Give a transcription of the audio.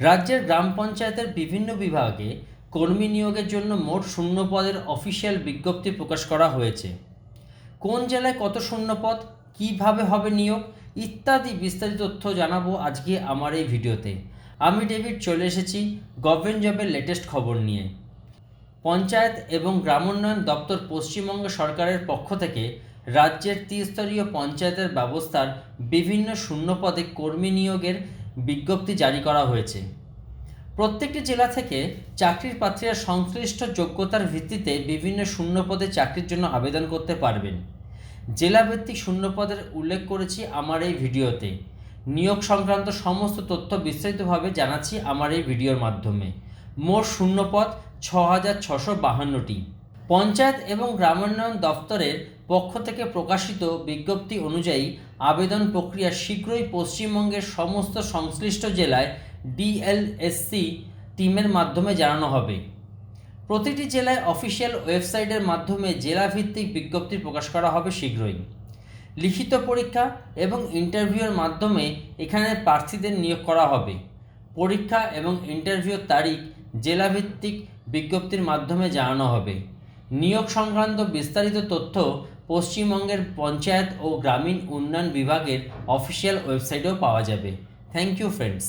রাজ্যের গ্রাম পঞ্চায়েতের বিভিন্ন বিভাগে কর্মী নিয়োগের জন্য মোট শূন্য পদের অফিসিয়াল বিজ্ঞপ্তি প্রকাশ করা হয়েছে। কোন জেলায় কত শূন্য পদ, কীভাবে হবে নিয়োগ, ইত্যাদি বিস্তারিত তথ্য জানাব আজকে আমার এই ভিডিওতে। আমি ডেভিড, চলে এসেছি গভর্নমেন্ট জবের লেটেস্ট খবর নিয়ে। পঞ্চায়েত এবং গ্রামোন্নয়ন দপ্তর পশ্চিমবঙ্গ সরকারের পক্ষ থেকে রাজ্যের ত্রিস্তরীয় পঞ্চায়েতের ব্যবস্থার বিভিন্ন শূন্য পদে কর্মী নিয়োগের বিজ্ঞপ্তি জারি করা হয়েছে। প্রত্যেকটি জেলা থেকে চাকরির প্রার্থীরা সংশ্লিষ্ট যোগ্যতার ভিত্তিতে বিভিন্ন শূন্যপদে চাকরির জন্য আবেদন করতে পারবেন। জেলাভিত্তিক শূন্য পদের উল্লেখ করেছি আমার এই ভিডিওতে। নিয়োগ সংক্রান্ত সমস্ত তথ্য বিস্তারিতভাবে জানাচ্ছি আমার এই ভিডিওর মাধ্যমে। মোট শূন্যপদ ছ হাজার ছশো বাহান্নটি। পঞ্চায়েত এবং গ্রামোন্নয়ন দপ্তরের পক্ষ থেকে প্রকাশিত বিজ্ঞপ্তি অনুযায়ী আবেদন প্রক্রিয়া শীঘ্রই পশ্চিমবঙ্গের সমস্ত সংশ্লিষ্ট জেলায় ডিএলএসসি টিমের মাধ্যমে জানানো হবে। প্রতিটি জেলায় অফিসিয়াল ওয়েবসাইটের মাধ্যমে জেলাভিত্তিক বিজ্ঞপ্তি প্রকাশ করা হবে শীঘ্রই। লিখিত পরীক্ষা এবং ইন্টারভিউয়ের মাধ্যমে এখানে প্রার্থীদের নিয়োগ করা হবে। পরীক্ষা এবং ইন্টারভিউর তারিখ জেলাভিত্তিক বিজ্ঞপ্তির মাধ্যমে জানানো হবে। নিয়োগ সংক্রান্ত বিস্তারিত তথ্য পশ্চিমবঙ্গের পঞ্চায়েত ও গ্রামীণ উন্নয়ন বিভাগের অফিসিয়াল ওয়েবসাইটেও পাওয়া যাবে। Thank you, friends.